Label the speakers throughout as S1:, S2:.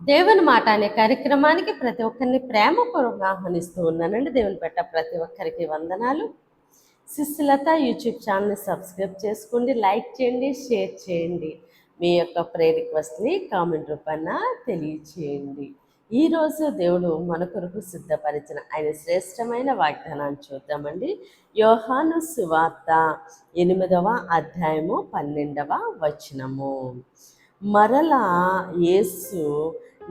S1: దేవుని మాట అనే కార్యక్రమానికి ప్రతి ఒక్కరిని ప్రేమపూర్వకంగా ఆహ్వానిస్తూ ఉన్నానండి. దేవుని పెట్ట ప్రతి ఒక్కరికి వందనాలు. శిశులత యూట్యూబ్ ఛానల్ని సబ్స్క్రైబ్ చేసుకోండి లైక్ చేయండి షేర్ చేయండి. మీ యొక్క ప్రే రిక్వెస్ట్ని కామెంట్ రూపాన తెలియచేయండి. ఈరోజు దేవుడు మన కొరకు సిద్ధపరిచిన ఆయన శ్రేష్టమైన వాగ్దానాన్ని చూద్దామండి. యోహాను సువార్త ఎనిమిదవ అధ్యాయము పన్నెండవ వచనము. మరలా యేసు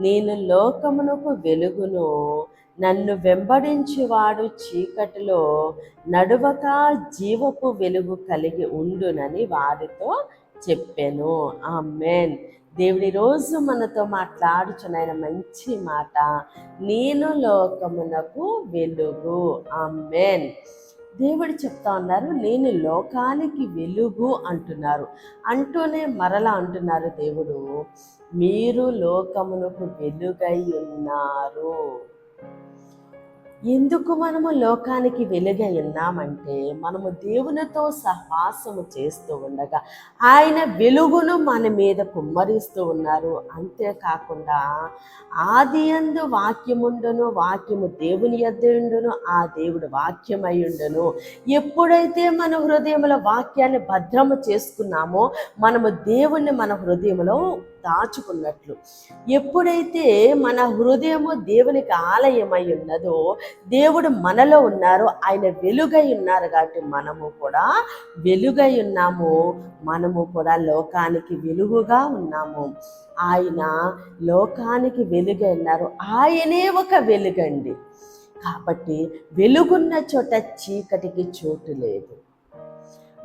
S1: నేను లోకమునకు వెలుగును నన్ను వెంబడించువాడు చీకటిలో నడువక జీవపు వెలుగు కలిగి ఉండునని వారితో చెప్పాను. ఆమెన్. దేవుడి రోజు మనతో మాట్లాడుచున్న ఆయన మంచి మాట. నేను లోకమునకు వెలుగు. ఆమెన్. దేవుడు చెప్తా ఉన్నారు నేను లోకానికి వెలుగు అంటున్నారు. అంటూనే మరలా అంటున్నారు దేవుడు మీరు లోకమునకు వెలుగై ఉన్నారు. ఎందుకు మనము లోకానికి వెలుగై ఉన్నామంటే మనము దేవునితో సహవాసము చేస్తూ ఉండగా ఆయన వెలుగును మన మీద కుమ్మరిస్తూ ఉన్నారు. అంతేకాకుండా ఆది ఎందు వాక్యముండును వాక్యము దేవుని ఎద్దుండును ఆ దేవుడు వాక్యమయ్యుండును ఎప్పుడైతే మన హృదయంలో వాక్యాన్ని భద్రము చేసుకున్నామో మనము దేవుణ్ణి మన హృదయంలో దాచుకున్నట్లు. ఎప్పుడైతే మన హృదయము దేవునికి ఆలయమై ఉన్నదో దేవుడు మనలో ఉన్నారు ఆయన వెలుగై ఉన్నారు కాబట్టి మనము కూడా వెలుగై ఉన్నాము. మనము కూడా లోకానికి వెలుగుగా ఉన్నాము. ఆయన లోకానికి వెలుగై ఉన్నారు. ఆయనే ఒక వెలుగండి. కాబట్టి వెలుగున్న చోట చీకటికి చోటు లేదు.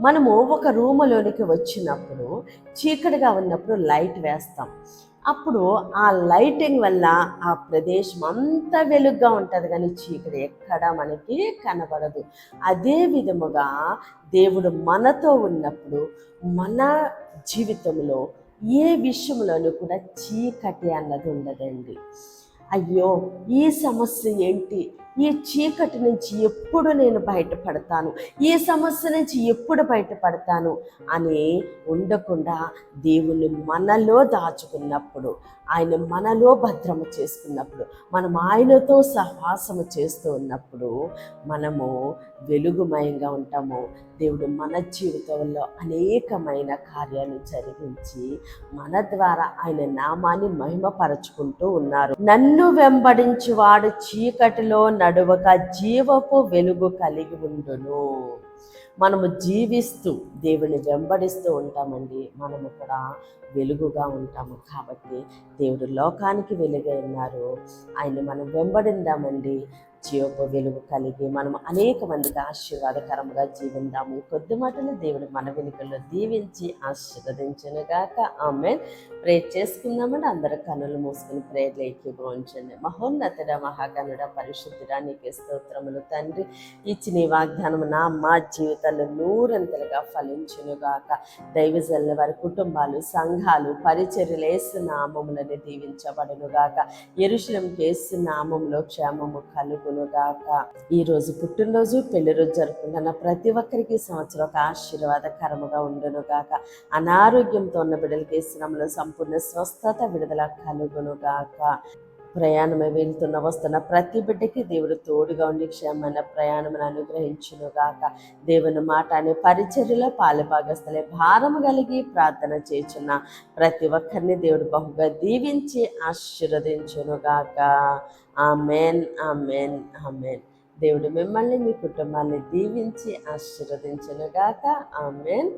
S1: మనము ఒక రూములోనికి వచ్చినప్పుడు చీకటిగా ఉన్నప్పుడు లైట్ వేస్తాం. అప్పుడు ఆ లైటింగ్ వల్ల ఆ ప్రదేశం అంతా వెలుగ్గా ఉంటుంది కానీ చీకటి ఎక్కడ మనకి కనబడదు. అదే విధముగా దేవుడు మనతో ఉన్నప్పుడు మన జీవితంలో ఏ విషయంలోనూ కూడా చీకటి అన్నది ఉండదండి. అయ్యో ఈ సమస్య ఏంటి? ఈ చీకటి నుంచి ఎప్పుడు నేను బయటపడతాను? ఈ సమస్య నుంచి ఎప్పుడు బయటపడతాను? అని ఉండకుండా దేవుని మనలో దాచుకున్నప్పుడు ఆయన మనలో భద్రము చేసుకున్నప్పుడు మనం ఆయనతో సహాసము చేస్తూ ఉన్నప్పుడు మనము వెలుగుమయంగా ఉంటాము. దేవుడు మన జీవితంలో అనేకమైన కార్యాలు జరిగించి మన ద్వారా ఆయన నామాన్ని మహిమపరచుకుంటూ ఉన్నారు. నన్ను వెంబడించి వాడు చీకటిలో నడువక జీవపు వెలుగు కలిగి ఉండును. మనము జీవిస్తూ దేవుని వెంబడిస్తూ ఉంటామండి. మనము కూడా వెలుగుగా ఉంటాము కాబట్టి దేవుడు లోకానికి వెలుగై ఉన్నారు. ఆయన మనం వెంబడిందామండి. జీవపు వెలుగు కలిగి మనం అనేక మందికి ఆశీర్వాదకరంగా జీవిందాము. కొద్ది మాటలు దేవుడు మన వెనుకల్లో దీవించి ఆశీర్వదించనుగాక ఆమె ప్రే చేసుకుందామని అందరు కన్నులు మూసుకుని ప్రేర్లు ఏకీభవించండి మహోన్నతుడ మహాగణుడ పరిశుద్ధుడా నీకే స్తోత్రములు తండ్రి. ఇచ్చిన వాగ్దానం నా మా జీవితాల్లో నూరంతలుగా ఫలించునుగాక దైవజల్ల వారి కుటుంబాలు సంఘాలు పరిచర్యలు నామములని నామములని దీవించబడునుగాక ఎరుశలం కేసు నామంలో క్షేమము కలుగునుగాక. ఈ రోజు పుట్టినరోజు పెళ్ళి రోజు జరుపుకుంటున్న ప్రతి ఒక్కరికి సంవత్సరం ఒక ఆశీర్వాదకరముగా ఉండునుగాక. అనారోగ్యంతో ఉన్న బిడ్డలకి శ్రమలో సంపూర్ణ స్వస్థత విడుదల కలుగునుగాక. ప్రయాణమై వెళ్తున్న వస్తున్న ప్రతి బిడ్డకి దేవుడు తోడుగా ఉండి క్షేమమైన ప్రయాణమును అనుగ్రహించునుగాక. దేవుని మాట అనే పరిచర్యలో పాలుభాగస్థలే భారం కలిగి ప్రార్థన చేస్తున్న ప్రతి ఒక్కరిని దేవుడు బహుగా దీవించి ఆశీర్వదించునుగాక. Amen amen amen. దేవుడు మిమ్మల్ని మీ కుటుంబాన్ని దీవించి ఆశీర్వదించునుగాక. ఆమెన్.